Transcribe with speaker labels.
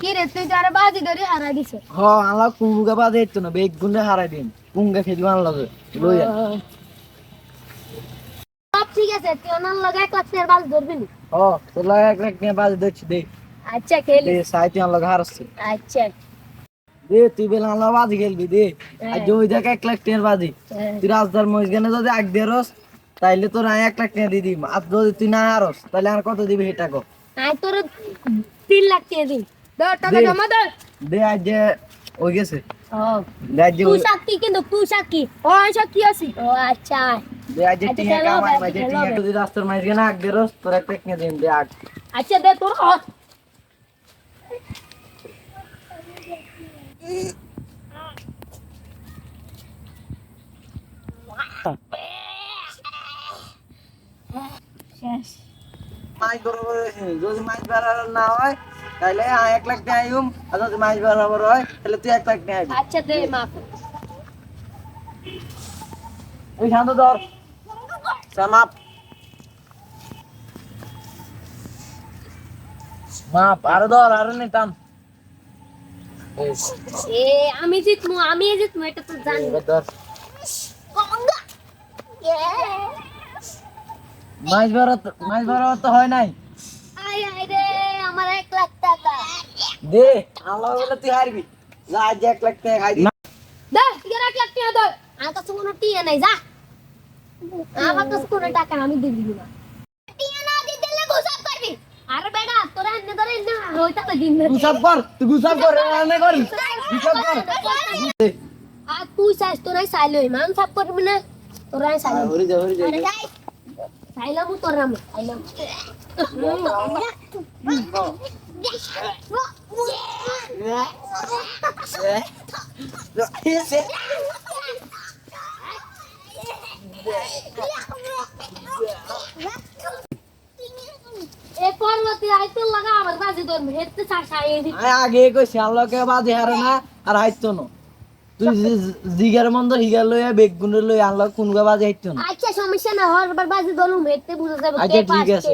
Speaker 1: কি রে তুই তার বাজি ধরে হারা দিছ।
Speaker 2: হ আলা কুঙ্গা বাজে তো না বেগ গুনে হারাই দিন কুঙ্গা খেলবে আনলা লইয়া।
Speaker 1: সব ঠিক আছে তুই ওনার লগে এক লাখ টাকার বাজি ধরবি নি।
Speaker 2: হ তোর লাগে এক লাখ বাজে দেখছি দে।
Speaker 1: আচ্ছা খেলি।
Speaker 2: সাইতে আনলা হারাচ্ছে।
Speaker 1: আচ্ছা।
Speaker 2: দে তুই বেলা আনলা বাজি খেলবি দে। আর যে ওই দেখ এক লাখ টাকার বাজি। তুই রাজদার মহিষগানে যদি আগ দিয়ে রস তাইলে তোর এক লাখ টাকা দিয়ে দিম। আর যদি তুই না হারস তাহলে আর কত দিবি সেটা কো?
Speaker 1: আই তোর তিন লাখ টাকা দিন ধর টাকা। জমা
Speaker 2: দে আজ যে ওই গেছে।
Speaker 1: ও।
Speaker 2: দে আজ যে
Speaker 1: তুই সাক্ষী কিন্তু তুই সাক্ষী ও সাক্ষী আছি? ও আচ্ছা।
Speaker 2: দে আজ যে টিয়া কামাই মাঝে টিয়া যদি রাস্তার মাঝখানে আগ দিয়ে রস তোর এক লাখ টাকা দিন দে আগ
Speaker 1: আচ্ছা দে তোর
Speaker 2: মাছ বরাবর যদি মাছ বরাবর না হয় তাহলে এক লাখ টাকা আইম আর যদি মাছ বরাবর হয় তাহলে তুই এক লাখ টাকা আইবি
Speaker 1: আচ্ছা দে মাফ।
Speaker 2: ওই শান্ত ধর। মাপ। মাপ আরও ধর আরও নে টান
Speaker 1: এ আমি জিতমু আমি জিতমু এটা তো জানি।
Speaker 2: মাছ বরাবর মাছ বরাবর তো হয় নাই।
Speaker 1: আয় আয় রে আমার লাখ টাকা।
Speaker 2: দে আল্লাহ বলে তুই হারবি। যা আজ এক লাখ টাকা খাই
Speaker 1: দে তুই এক লাখ টাকা ধর আমার কাছে কোনো টিয়া নাই যা। আমার কাছে কোনো টাকা আমি দিয়ে দিব না টিয়া না দিতে হলে গুসাপ করবি আরে বেটা তোরা এনে তো
Speaker 2: গুসাপ কর তুই গুসাপ কর রান্না কর গুসাপ কর।
Speaker 1: আর তুই চাইছ তোরা চাইলই মান সাপ করবি না? তোরা চাইল।
Speaker 2: হরি যা হরি যা
Speaker 1: চাইলাম তোরা আমি চাইলাম। এ পর্বতে আইতে লাগা আমার বাজে ধরবে হেতে চাষাই দি
Speaker 2: আয় আগে কইছি আল্লাহকে বাদে হারে না আর হাইতো না। তুই জিগার মন্দ হিগার লইয়া বেগ গুনে লই আল্লাহ কোন গা বাজে হাইতো না।
Speaker 1: আচ্ছা সমস্যা না হর বাজে বুঝা যাবে
Speaker 2: আচ্ছা
Speaker 1: কে
Speaker 2: ঠিক আছে।